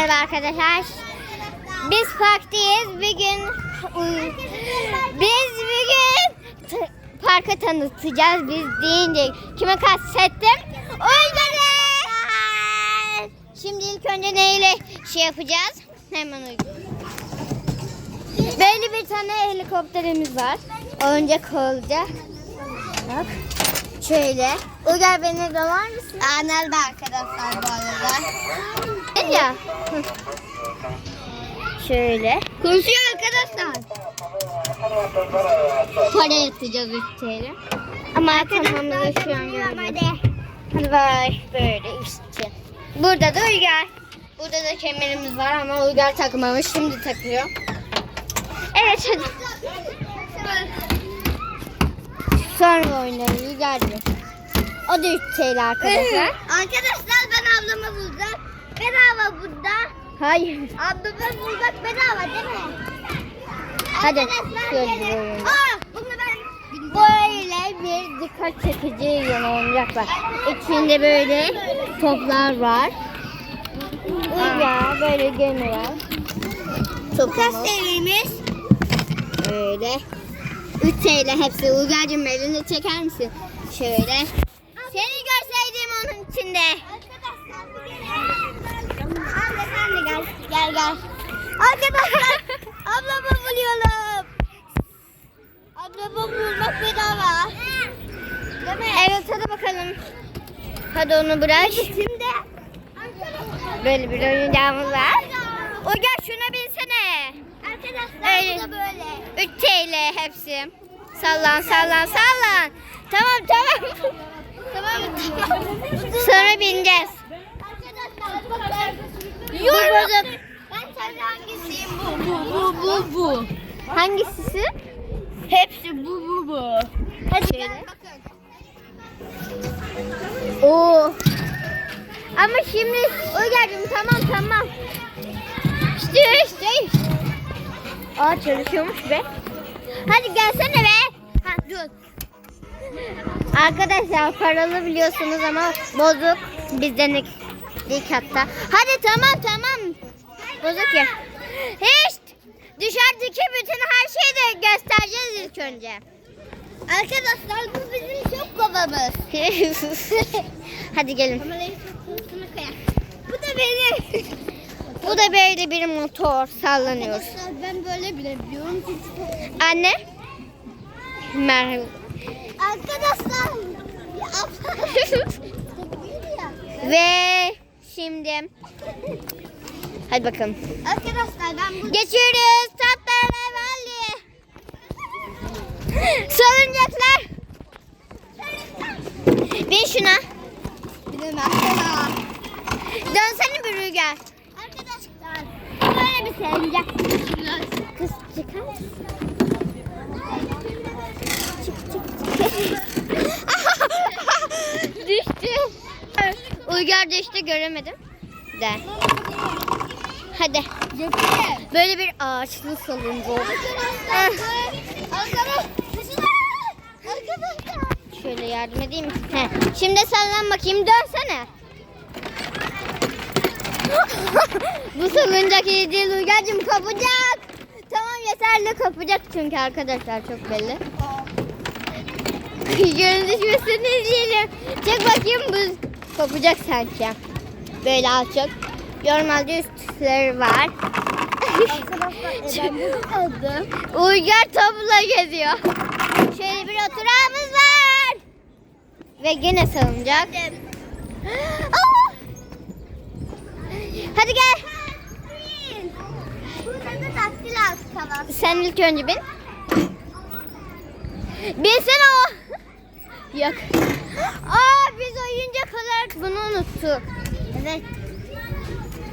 Merhaba arkadaşlar. Biz parktayız. Bugün biz bugün t- parkı tanıtacağız. Biz deyince kime kastettim? Uygar'ı. Şimdi ilk önce neyle şey yapacağız? Hemen Uygar. Böyle bir tane helikopterimiz var. Oyuncak olacak. Bak. Şöyle. Uygar beni dolar mısın? Anel de arkadaşlar bu arada. Ya. Şöyle. Konuşuyor arkadaşlar. Para yatacağız 3 TL. Ama tamamını şu an görmüyorum. Hadi bay böyle işte. Burada da Uygar. Burada da kemerimiz var ama Uygar takmamış. Şimdi takıyor. Evet hadi. Sonra oynarız Uygar'cığım. O da 3 TL arkadaşlar. Arkadaşlar ben ablamı bulacağım. Bedava burada. Hayır. Ablamı bulmak bedava değil mi? Hadi. Gelin. böyle. Böyle bir dikkat çekici yan oyuncak var. İçinde böyle toplar var. Uygar böyle gemi var. Kaç Topumuz. TL'ymiş? Öyle. 3 TL hepsi. Uygar'cığım elini çeker misin? Şöyle. Seni görseydim onun içinde. Arkadaşlar bu gelin. Anne sen de gel. Gel gel. Arkadaşlar ablamı buluyorum. Ablamı bulmak bedava. Değil mi? Evet hadi bakalım. Hadi onu bırak. Şimdi Böyle bir oyuncağımız var. Uygar şuna binsene. arkadaşlar Öyle. bu da böyle. 3 TL hepsi. Sallan sallan sallan. Tamam tamam. Tamam mı? Sonra bineceğiz. Arkadaşlar bakın. Bozuk. Ben sence hangisiyim bu? Bu bu bu bu. Hangisi? Hepsi bu bu bu. Hadi Şöyle. şöyle. Oo. Ama şimdi Uygar'cığım tamam tamam. İşte işte. Aa çalışıyormuş be. Hadi gelsene be. Ha dur. Arkadaşlar paralı biliyorsunuz ama bozuk bizden ilk hatta. Hadi tamam tamam. Bozuk ya. Hiç dışarıdaki bütün her şeyi de göstereceğiz ilk önce. Arkadaşlar bu bizim çok babamız. Hadi gelin. Bu da benim. Bu da böyle bir motor sallanıyor. Arkadaşlar ben böyle bile biliyorum. Anne. Merhaba. Arkadaşlar. Ve şimdi hadi bakalım. Arkadaşlar ben bu Geçiyoruz. Tatlar Vali. Salıncaklar. Bin şuna. bilemem. Dönsene bir rüzgar. Arkadaşlar böyle bir salıncak. Kız çıkar mısın? Uygar düştü göremedim. De. Hadi. Böyle bir ağaçlı salınca oldu. Şöyle yardım edeyim? He. Şimdi sallan bakayım dönsene. Bu salıncak iyi değil Uygar'cığım kopacak. Tamam yeterli kopacak çünkü arkadaşlar çok belli. Yarın düşmesini izleyelim. Çek bakayım bu kopacak sanki. Böyle alçak. Normalde üstleri var. Uygar topla geziyor. Şöyle bir oturağımız var. Ve gene salıncak. Aa! Hadi gel. Sen ilk önce bin. Binsene o. Yok. Aa biz oyuncak olarak bunu unuttuk. Evet.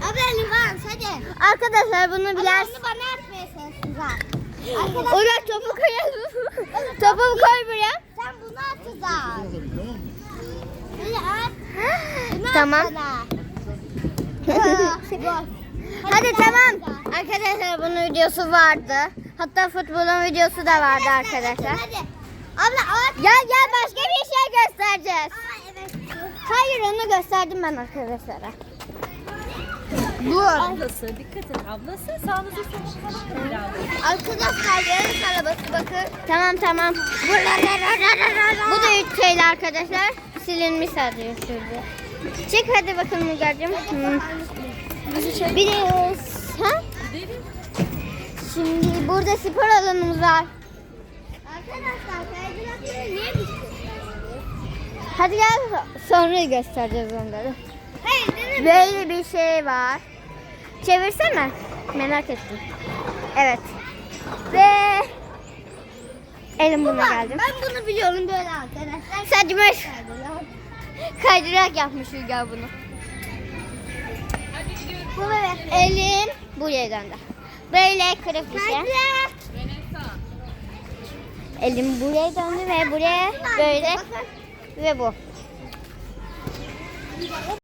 Abi Livan hadi. Arkadaşlar bunu Ama bilen... onu bana atmaya çalışacağız. Arkadaşlar Uygar topu koyalım. topu koy buraya. sen bunu atacaksın. Hadi at. Bunu Tamam. at bana. Aa, Hadi tamam. Arkadaşlar bunun videosu vardı. Hatta futbolun videosu da vardı arkadaşlar. Hadi. Abla at. Gel gel başka bir şey göstereceğiz. Hayır onu gösterdim ben arkadaşlara. Bu. Ablası dikkat et ablası. Bakın biraz. Arkadaşlar yarış arabası bakın. Tamam tamam. Bu da 3 TL arkadaşlar. Silinmiş sadece şurada. Çek hadi bakalım Uygar'cığım. Hmm. Bir de ha? Şimdi burada spor alanımız var. Arkadaşlar kaydırakları niye bitti? Hadi gel sonra göstereceğiz onları. Hayır. Böyle bir şey var. Çevirsene. Merak ettim. Evet. Ve elim buna geldi. Ben bunu biliyorum böyle arkadaşlar. Saçmış. Kaydırak yapmış Uygar bunu. Bu evet. Elim buraya döndü. Böyle kırık bir şey. Elim buraya döndü ve buraya böyle ve bu.